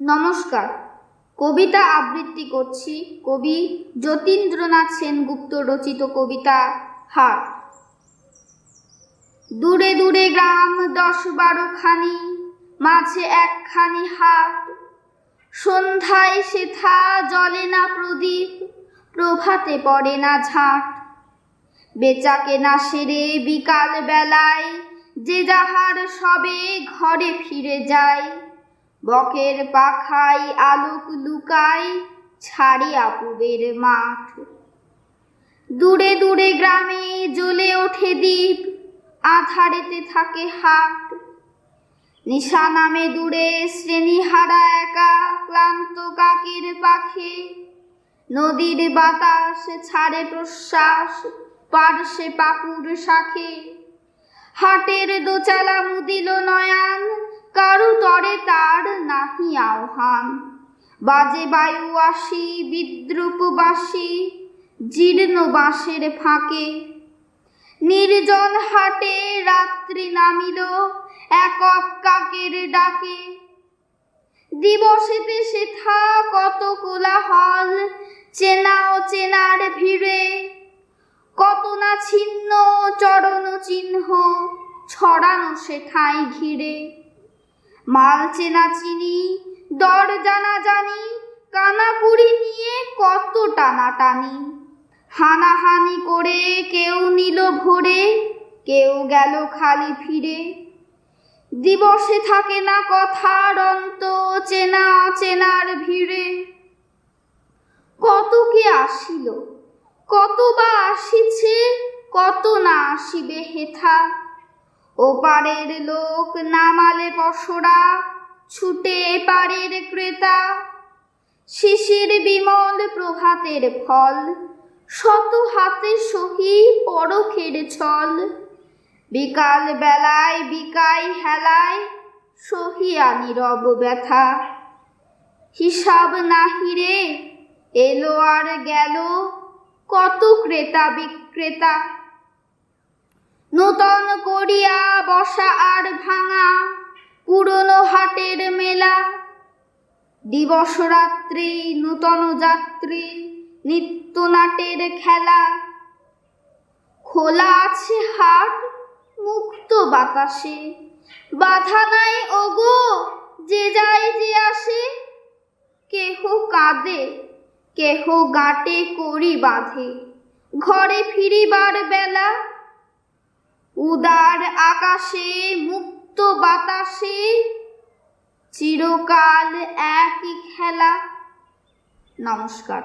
নমস্কার। কবিতা আবৃত্তি করছি কবি যতীন্দ্রনাথ সেনগুপ্ত রচিত কবিতা হাট দূরে দূরে গ্রাম দশ বারো খানি, মাঝে একখানি হাট। সন্ধ্যায় সেথা জলে না প্রদীপ, প্রভাতে পড়ে না ঝাঁট। বেচা কেনা সেরে বিকাল বেলায়, যে যাহার সবে ঘরে ফিরে যায়। বকের পাখায় আলোক লুকায় ছাড়িয়া পুবের মাঠ। দূরে দূরে গ্রামে জ্বলে ওঠে দ্বীপ, আধারেতে থাকে হাট। নিশা নামে দূরে শ্রেণীহারা একা, ক্লান্ত কাকের পাখে। নদীর বাতাস ছাড়ে প্রশ্বাস পার্শ্বে পাকুর শাখে। হাটের দোচালা মুদিল নয়ান নাহি আহ্বান। বাজে বায়ু আসি বিদ্রুপবাসী জীর্ণ বাঁশের ফাঁকে। নির্জন হাটে রাত্রি নামিল একক কাকের ডাকে। দিবসেতে সেথা কত কোলাহল, চেনা ও চেনার ভিড়ে। কত না ছিন্ন, চরণ চিহ্ন, ছড়ানো সেথায় ঘিরে। মাল চেনা চিনি, দর জানা জানি কানাকুড়ি নিয়ে কত টানাটানি। হানাহানি করে কেউ নিল ভরে, কেউ গেল খালি ফিরে দিবসে থাকে না কথার অন্ত, চেনা অচেনার ভিড়ে। কত কে আসিল, কত বা আসিছে, কত না আসিবে হেথা। ওপারের লোক নামালে পশরা, ছুটে পারের ক্রেতা। শিশির বিমল প্রভাতের ফল, শত হাতে সহি পরখের ছল। বিকাল বেলায়, বিকাই হেলায় সহিয়া নীরব ব্যথা। হিসাব নাহিরে এলো আর গেল, কত ক্রেতা বিক্রেতা। নূতন করিয়া বসা আর ভাঙা, পুরনো হাটের মেলা। দিবস রাত্রি, নূতন যাত্রী, নিত্য নাটের খেলা। খোলা আছে হাট, মুক্ত বাতাসে। বাধা নাই, ওগো, যে যায় যে আসে। কেহ কাঁদে, কেহ গাটে করি বাঁধে। ঘরে ফিরিবার বেলা উদার আকাশে মুক্ত বাতাসে চিরকাল একই খেলা। নমস্কার।